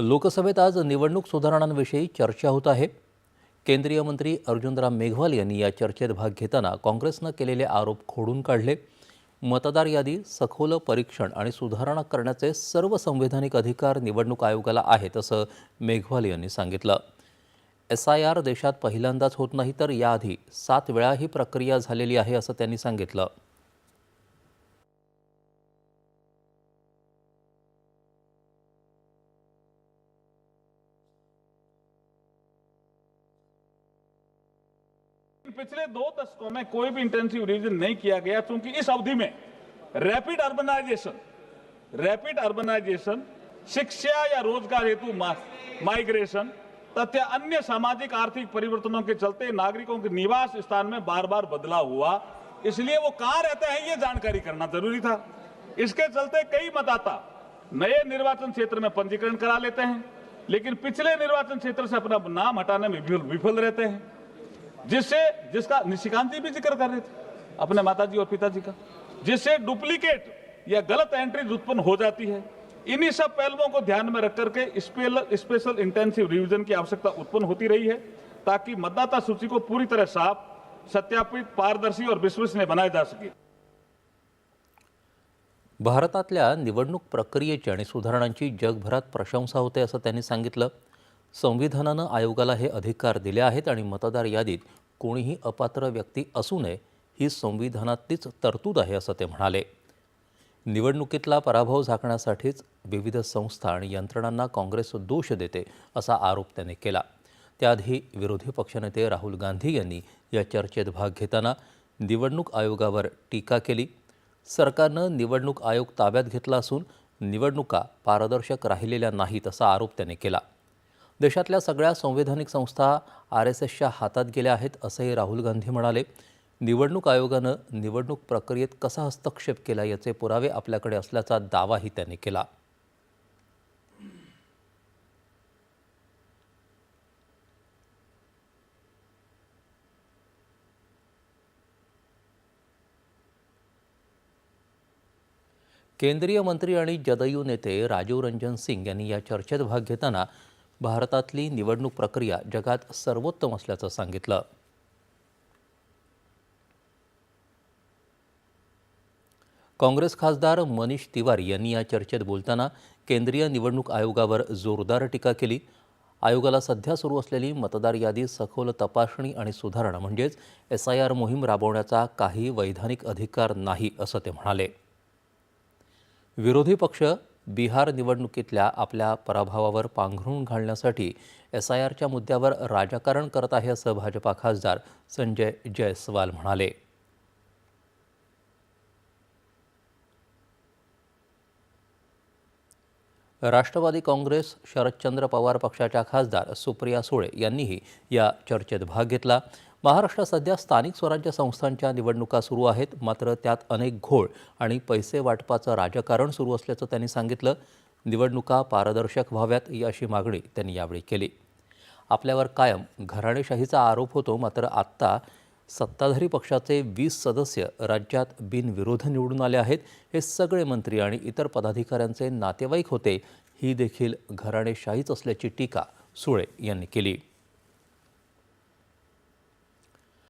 लोकसभेत आज निवडणूक सुधारणांविषयी चर्चा होत आहे. केंद्रीय मंत्री अर्जुनराम मेघवाल यांनी या चर्चेत भाग घेताना काँग्रेसनं केलेले आरोप खोडून काढले. मतदार यादी सखोल परीक्षण आणि सुधारणा करण्याचे सर्व संवैधानिक अधिकार निवडणूक आयोगाला आहेत असं मेघवाल यांनी सांगितलं. एस आय आर देशात पहिल्यांदाच होत नाही तर याआधी सात वेळा ही प्रक्रिया झालेली आहे असं त्यांनी सांगितलं. पिछले दो दशकों में कोई भी इंटेंसिव रिवीजन नहीं किया गया क्योंकि इस अवधि में रैपिड अर्बनाइजेशन रैपिड अर्बनाइजेशन शिक्षा या रोज़गार हेतु माइग्रेशन तथा अन्य सामाजिक आर्थिक परिवर्तनों के चलते नागरिकों के निवास स्थान में बार बार बदलाव हुआ। इसलिए वो कहाँ रहते हैं ये जानकारी करना ज़रूरी था। इसके चलते कई मतदाता नए निर्वाचन क्षेत्र में पंजीकरण करा लेते हैं, लेकिन पिछले निर्वाचन क्षेत्र से अपना नाम हटाने में विफल रहते हैं। जिससे जिसका निशिकांत भी ज़िक्र कर रहे थे, अपने माताजी और पिताजी का। जिससे डुप्लीकेट या गलत एंट्रीज उत्पन्न हो जाती है। इन्हीं सब पहलुओं को ध्यान में रख करके स्पेशल इंटेंसिव रिवीजन की आवश्यकता उत्पन्न होती रही है, ताकि मतदाता सूची को पूरी तरह साफ़, सत्यापित, पारदर्शी और विश्वसनीय बनाया जा सके। भारतातल्या निवडणूक प्रक्रियेची आणि सुधारणांची जगभरात प्रशंसा होते असं त्यांनी सांगितलं. संविधानानं आयोगाला हे अधिकार दिले आहेत आणि मतदार यादीत कोणीही अपात्र व्यक्ती असू नये ही संविधानातलीच तरतूद आहे असं ते म्हणाले. निवडणुकीतला पराभव झाकण्यासाठीच विविध संस्था आणि यंत्रणांना काँग्रेस दोष देते असा आरोप त्याने केला. त्याआधी विरोधी पक्षनेते राहुल गांधी यांनी या चर्चेत भाग घेताना निवडणूक आयोगावर टीका केली. सरकारनं निवडणूक आयोग ताब्यात घेतला असून निवडणुका पारदर्शक राहिलेल्या नाहीत असा आरोप त्याने केला. देशातल्या सगळ्या संवैधानिक संस्था आर एस एसच्या हातात गेल्या आहेत असंही राहुल गांधी म्हणाले. निवडणूक आयोगानं निवडणूक प्रक्रियेत कसा हस्तक्षेप केला याचे पुरावे आपल्याकडे असल्याचा दावाही त्यांनी केला. केंद्रीय मंत्री आणि जदयू नेते राजीव रंजन सिंग यांनी या चर्चेत भाग घेताना भारतातली निवडणूक प्रक्रिया जगात सर्वोत्तम असल्याचं सांगितलं. काँग्रेस खासदार मनीष तिवारी यांनी या चर्चेत बोलताना केंद्रीय निवडणूक आयोगावर जोरदार टीका केली. आयोगाला सध्या सुरू असलेली मतदार यादी सखोल तपासणी आणि सुधारणा म्हणजेच एस आय आर मोहीम राबवण्याचा काही वैधानिक अधिकार नाही असं ते म्हणाले. विरोधी पक्ष बिहार निवडणुकीतल्या आपल्या पराभवावर पांघरून घालण्यासाठी एस आय आरच्या मुद्द्यावर राजकारण करत आहे असं भाजपा खासदार संजय जयस्वाल म्हणाले. राष्ट्रवादी काँग्रेस शरदचंद्र पवार पक्षाच्या खासदार सुप्रिया सुळे यांनीही या चर्चेत भाग घेतला. महाराष्ट्रात सध्या स्थानिक स्वराज्य संस्थांच्या निवडणुका सुरू आहेत. मात्र त्यात अनेक घोळ आणि पैसे वाटपाचं राजकारण सुरू असल्याचं त्यांनी सांगितलं. निवडणुका पारदर्शक व्हाव्यात अशी मागणी त्यांनी यावेळी केली. आपल्यावर कायम घराणेशाहीचा आरोप होतो. मात्र आत्ता सत्ताधारी पक्षाचे वीस सदस्य राज्यात बिनविरोध निवडून आले आहेत. हे सगळे मंत्री आणि इतर पदाधिकाऱ्यांचे नातेवाईक होते. ही देखील घराणेशाहीच असल्याची टीका सुळे यांनी केली.